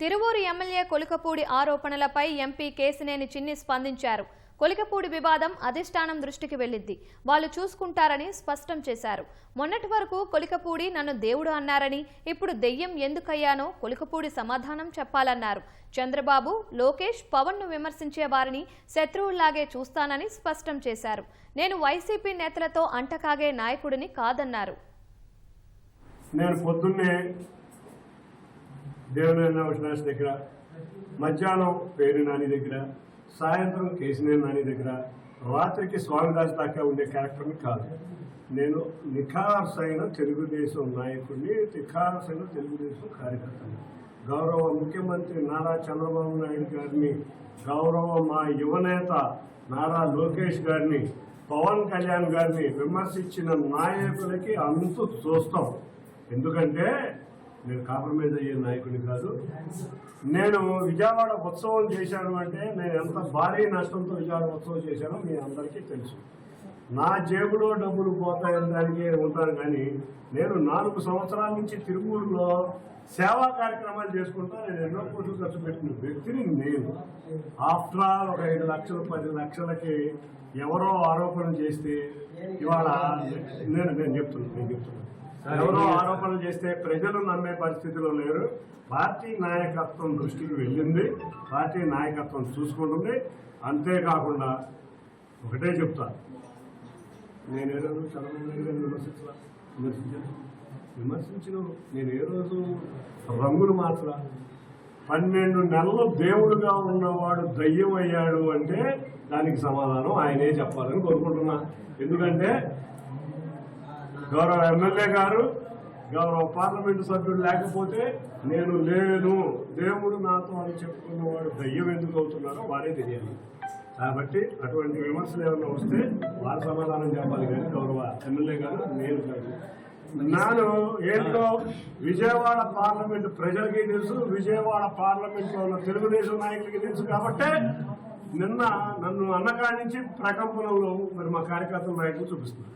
Tiruvuru MLA Kolikapudi ఆరోపణలపై MP Kesineni చిన్ని స్పందించారు. కొలికపూడి వివాదం అధిష్టానం దృష్టికి వెళ్ళింది. వాళ్ళు చూసుకుంటారని స్పష్టం చేశారు. మొన్నటి వరకు కొలికపూడి నన్ను దేవుడు అన్నారని ఇప్పుడు దెయ్యం ఎందుకయ్యానో కొలికపూడి సమాధానం చెప్పాలన్నారు. చంద్రబాబు లోకేష్ పవన్ను విమర్శించే వారిని శత్రువుల్లాగే చూస్తానని స్పష్టం చేశారు. నేను వైసీపీ నేతలతో అంటకాగే నాయకుడిని కాదన్నారు. నేను పొద్దున్నే దేవనేంద్ర విశ్వాస్ దగ్గర మధ్యాహ్నం పేరు నాని దగ్గర సాయంత్రం కేసినేని నాని దగ్గర రాత్రికి స్వామిదాస్ దాకా ఉండే క్యారెక్టర్ని కాదు. నేను నిఖార్సైన తెలుగుదేశం నాయకుడిని నిఖార్సైన తెలుగుదేశం కార్యకర్తని. గౌరవ ముఖ్యమంత్రి నారా చంద్రబాబు నాయుడు గారిని గౌరవ మా యువనేత నారా లోకేష్ గారిని పవన్ కళ్యాణ్ గారిని విమర్శించిన నాయకులకి అంతు చూస్తాం. ఎందుకంటే నేను కాంప్రమైజ్ అయ్యే నాయకుడిని కాదు. నేను విజయవాడ ఉత్సవం చేశాను అంటే నేను ఎంత భారీ నష్టంతో విజయవాడ ఉత్సవం చేశానో మీ అందరికీ తెలుసు. నా జేబులో డబ్బులు పోతాయని దానికి ఉంటాను కానీ నేను నాలుగు సంవత్సరాల నుంచి తిరుమూరులో సేవా కార్యక్రమాలు చేసుకుంటా నేను ఎన్నో కోట్లు ఖర్చు పెట్టిన వ్యక్తిని నేను. ఆఫ్టర్ ఆల్ ఒక ఐదు లక్షలు పది లక్షలకి ఎవరో ఆరోపణలు చేస్తే ఇవాళ నేను నేను చెప్తున్నాను నేను చెప్తున్నాను ఎవరో ఆరోపణలు చేస్తే ప్రజలు నమ్మే పరిస్థితిలో లేరు. పార్టీ నాయకత్వం దృష్టికి వెళ్ళింది. పార్టీ నాయకత్వం చూసుకుంటుంది. అంతేకాకుండా ఒకటే చెప్తా. నేను ఏ రోజు చంద్రబాబు నాయుడు గారిని విమర్శించలా? విమర్శించాను. విమర్శించను. నేను ఏ రోజు రంగులు మార్చలా? పన్నెండు నెలలు దేవుడుగా ఉన్నవాడు దయ్యం అయ్యాడు అంటే దానికి సమాధానం ఆయనే చెప్పాలని కోరుకుంటున్నా. ఎందుకంటే గౌరవ ఎమ్మెల్యే గారు గౌరవ పార్లమెంటు సభ్యుడు లేకపోతే నేను లేను. దేవుడు నాతో అని చెప్పుకున్నవాడు దయ్యం ఎందుకు అవుతున్నారో వారే తెలియాలి. కాబట్టి అటువంటి విమర్శలు ఏమైనా వస్తే వారు సమాధానం చెప్పాలి కానీ గౌరవ ఎమ్మెల్యే గారు నేను కాదు. నాను ఏంటో విజయవాడ పార్లమెంట్ ప్రజలకి తెలుసు విజయవాడ పార్లమెంట్లో ఉన్న తెలుగుదేశం నాయకులకి తెలుసు కాబట్టే నిన్న నన్ను అన్నకాడి నుంచి ప్రకంపనంలో మరి మా కార్యకర్తల నాయకులు చూపిస్తున్నారు.